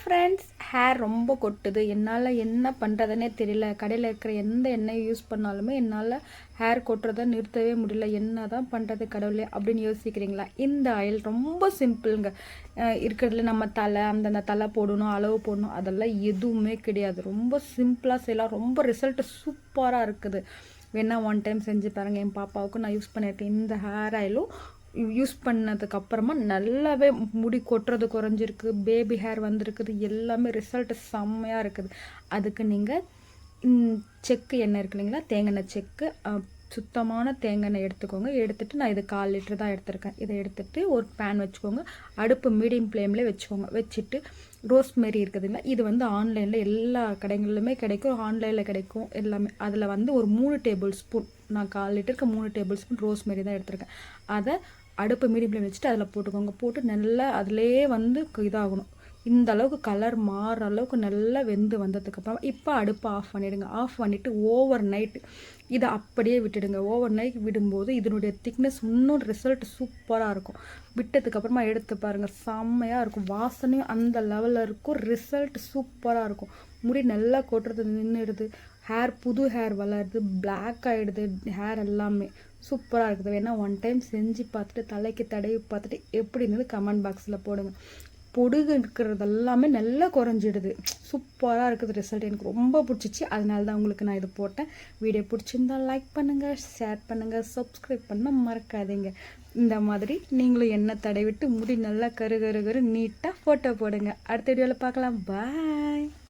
Friends hair ரொம்ப கொட்டுது. என்னால் என்ன பண்ணுறதுனே தெரியல. கடையில் இருக்கிற எந்த எண்ணெயை யூஸ் பண்ணாலுமே என்னால் ஹேர் கொட்டுறதை நிறுத்தவே முடியல. என்ன தான் பண்ணுறது கடவுளே அப்படின்னு யோசிக்கிறீங்களா? இந்த ஆயில் ரொம்ப சிம்பிளுங்க இருக்கிறதுல நம்ம தலை அந்தந்த தலை போடணும் அளவு போடணும் அதெல்லாம் எதுவுமே கிடையாது. ரொம்ப சிம்பிளாக செய்யலாம். ரொம்ப ரிசல்ட் சூப்பராக இருக்குது. வேணா ஒன் டைம் செஞ்சு பாருங்கள் என் பாப்பாவுக்கு நான் யூஸ் பண்ணியிருக்கேன். இந்த ஹேர் ஆயிலும் யூஸ் பண்ணதுக்கப்புறமா நல்லாவே முடி கொட்டுறது குறைஞ்சிருக்கு பேபி ஹேர் வந்திருக்குது எல்லாமே ரிசல்ட் செம்மையாக இருக்குது. அதுக்கு நீங்கள் செக்கு எண்ணெய் இருக்கு இல்லைங்களா தேங்காய் செக்கு சுத்தமான தேங்காய் எடுத்துக்கோங்க. எடுத்துகிட்டு நான் இது கால் லிட்டர் தான் எடுத்திருக்கேன். இதை எடுத்துகிட்டு ஒரு பேன் வச்சுக்கோங்க. அடுப்பு மீடியம் ஃப்ளேம்லேயே வச்சுக்கோங்க. வச்சுட்டு ரோஸ்மெரி இருக்குதுங்களா இது வந்து ஆன்லைனில் எல்லா கடைகளிலுமே கிடைக்கும் ஆன்லைனில் கிடைக்கும் எல்லாமே. அதில் வந்து ஒரு மூணு டேபிள் ஸ்பூன் நான் கால் லிட்டருக்கு மூணு டேபிள் ஸ்பூன் ரோஸ்மெரி தான் எடுத்திருக்கேன். அதை அடுப்பு மீடியம் வச்சுட்டு அதில் போட்டுக்கோங்க. போட்டு நல்லா அதிலே வந்து இதாகணும். இந்த அளவுக்கு கலர் மாறுற அளவுக்கு நல்லா வெந்து வந்ததுக்கப்புறம் இப்போ அடுப்பை ஆஃப் பண்ணிவிடுங்க ஆஃப் பண்ணிவிட்டு ஓவர் நைட் இதை அப்படியே விட்டுடுங்க. ஓவர் நைட் விடும்போது இதனுடைய திக்னஸ் இன்னும் ரிசல்ட் சூப்பராக இருக்கும். விட்டதுக்கப்புறமா எடுத்து பாருங்கள் செம்மையாக இருக்கும். வாசனையும் அந்த லெவலில் இருக்கும். ரிசல்ட் சூப்பராக இருக்கும். முடி நல்லா கொட்டுறது நின்றுடுது ஹேர் புது ஹேர் வளருது. பிளாக் ஆகிடுது ஹேர் எல்லாமே சூப்பராக இருக்குது. வேணால் ஒன் டைம் செஞ்சு பார்த்துட்டு தலைக்கு தடவி பார்த்துட்டு எப்படி இருந்தது கமெண்ட் பாக்ஸில் போடுங்க. பொடுகு இருக்கிறது எல்லாமே நல்லா குறைஞ்சிடுது. சூப்பராக இருக்குது ரிசல்ட் எனக்கு ரொம்ப பிடிச்சிச்சு. அதனால தான் உங்களுக்கு நான் இது போட்டேன். வீடியோ பிடிச்சிருந்தா லைக் பண்ணுங்கள் ஷேர் பண்ணுங்கள் சப்ஸ்கிரைப் பண்ண மறக்காதீங்க. இந்த மாதிரி நீங்களும் எண்ணெய் தடவிட்டு முடி நல்லா கரு கரு கரு நீட்டாக ஃபோட்டோ போடுங்க. அடுத்த வீடியோவில் பார்க்கலாம். பாய்